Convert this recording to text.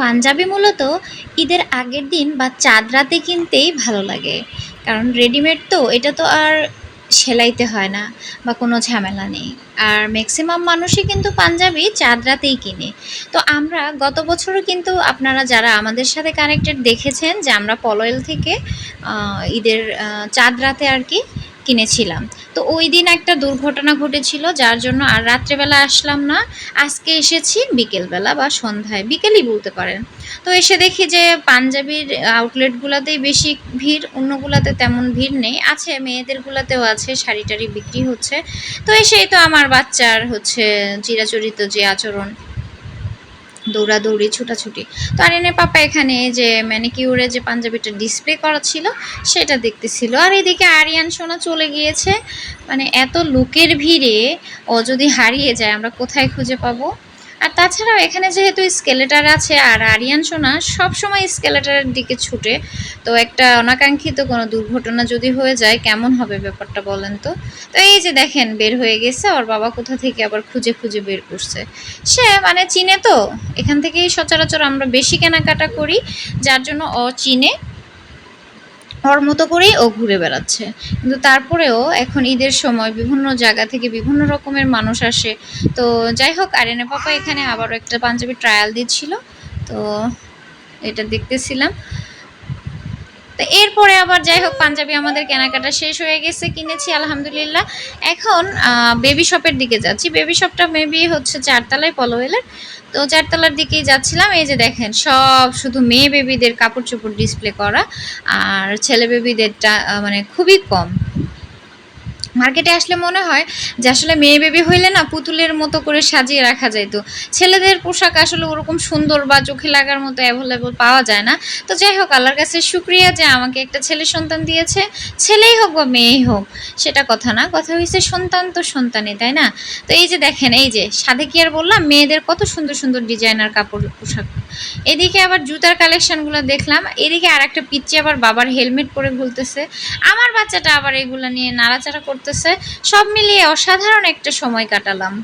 পাঞ্জাবি মূলত ঈদের আগের দিন বা চাঁদ রাতে কিনতেই ভালো লাগে। কারণ রেডিমেড তো, এটা তো আর সেলাইতে হয় না বা কোনো ঝামেলা নেই। আর ম্যাক্সিমাম মানুষই কিন্তু পাঞ্জাবি চাঁদ রাতেই কিনে। তো আমরা গত বছরও কিন্তু আপনারা যারা আমাদের সাথে কানেক্টেড দেখেছেন যে আমরা পলয়েল থেকে ঈদের চাঁদ রাতে আর কি কিনেছিলাম। তো ওই দিন একটা দুর্ঘটনা ঘটেছিল, যার জন্য আর রাত্রেবেলা আসলাম না। আজকে এসেছি বিকেলবেলা বা সন্ধ্যায়, বিকেলই বলতে পারেন। তো এসে দেখি যে পাঞ্জাবির আউটলেটগুলোতেই বেশি ভিড়, অন্যগুলোতে তেমন ভিড় নেই। আছে, মেয়েদেরগুলোতেও আছে শাড়ি টাড়ি বিক্রি হচ্ছে। তো এসেই তো আমার বাচ্চার হচ্ছে চিরাচরিত যে আচরণ। দৌড়াদৌড়ি, ছুটাছুটি। তো আর এনে পাপা এখানে যে ম্যানিকিউরে যে পাঞ্জাবিটা ডিসপ্লে করা ছিল, সেটা দেখতেছিল। আর এদিকে আরিয়ান সোনা চলে গিয়েছে। মানে এত লোকের ভিড়ে ও যদি হারিয়ে যায়, আমরা কোথায় খুঁজে পাবো? আর তাছাড়াও এখানে যেহেতু স্কেলেটার আছে আর আরিয়ান সোনা সবসময় স্কেলেটারের দিকে ছুটে, তো একটা অনাকাঙ্ক্ষিত কোনো দুর্ঘটনা যদি হয়ে যায়, কেমন হবে ব্যাপারটা বলেন তো? তো এই যে দেখেন, বের হয়ে গেছে, ওর বাবা কোথা থেকে আবার খুঁজে খুঁজে বের করছে। সে মানে চিনে তো, এখান থেকেই সচরাচর আমরা বেশি কেনাকাটা করি, যার জন্য ও ওর মতো করেই ও ঘুরে বেড়াচ্ছে। কিন্তু তারপরেও এখন ঈদের সময় বিভিন্ন জায়গা থেকে বিভিন্ন রকমের মানুষ আসে। তো যাই হোক আরেনে পাপা এখানে আবারও একটা পাঞ্জাবি ট্রায়াল দিচ্ছিল। তো এটা দেখতেছিলাম। তো এরপরে আবার যাই হোক, পাঞ্জাবি আমাদের কেনাকাটা শেষ হয়ে গেছে, কিনেছি আলহামদুলিল্লাহ। এখন বেবি শপের দিকে যাচ্ছি। বেবি শপটা মেবি হচ্ছে চারতলায় পলোয়েলের তো চারতলার দিকেই যাচ্ছিলাম। এই যে দেখেন, সব শুধু মেয়ে বেবিদের কাপড় চোপড় ডিসপ্লে করা, আর ছেলে বেবিদেরটা মানে খুবই কম। মার্কেটে আসলে মনে হয় যে আসলে মেয়ে বেবি হইলে না পুতুলের মতো করে সাজিয়ে রাখা যাইতো। ছেলেদের পোশাক আসলে ওরকম সুন্দর বা চোখে লাগার মতো অ্যাভেলেবল পাওয়া যায় না। তো যাই হোক, আল্লাহর কাছে শুক্রিয়া যে আমাকে একটা ছেলে সন্তান দিয়েছে। ছেলেই হোক বা মেয়েই হোক, সেটা কথা না। কথা হয়েছে সন্তান তো সন্তানই, তাই না? তো এই যে দেখেন, এই যে সাধে কি আর বললাম? মেয়েদের কত সুন্দর সুন্দর ডিজাইনার কাপড়, পোশাক। এদিকে আবার জুতার কালেকশনগুলো দেখলাম। এদিকে আর একটা পিচ্ছি আবার বাবার হেলমেট পরে ঘুরতেছে। আমার বাচ্চাটা আবার এগুলো নিয়ে নাড়াচাড়া করতেছে সব মিলিয়ে অসাধারণ একটা সময় কাটালাম।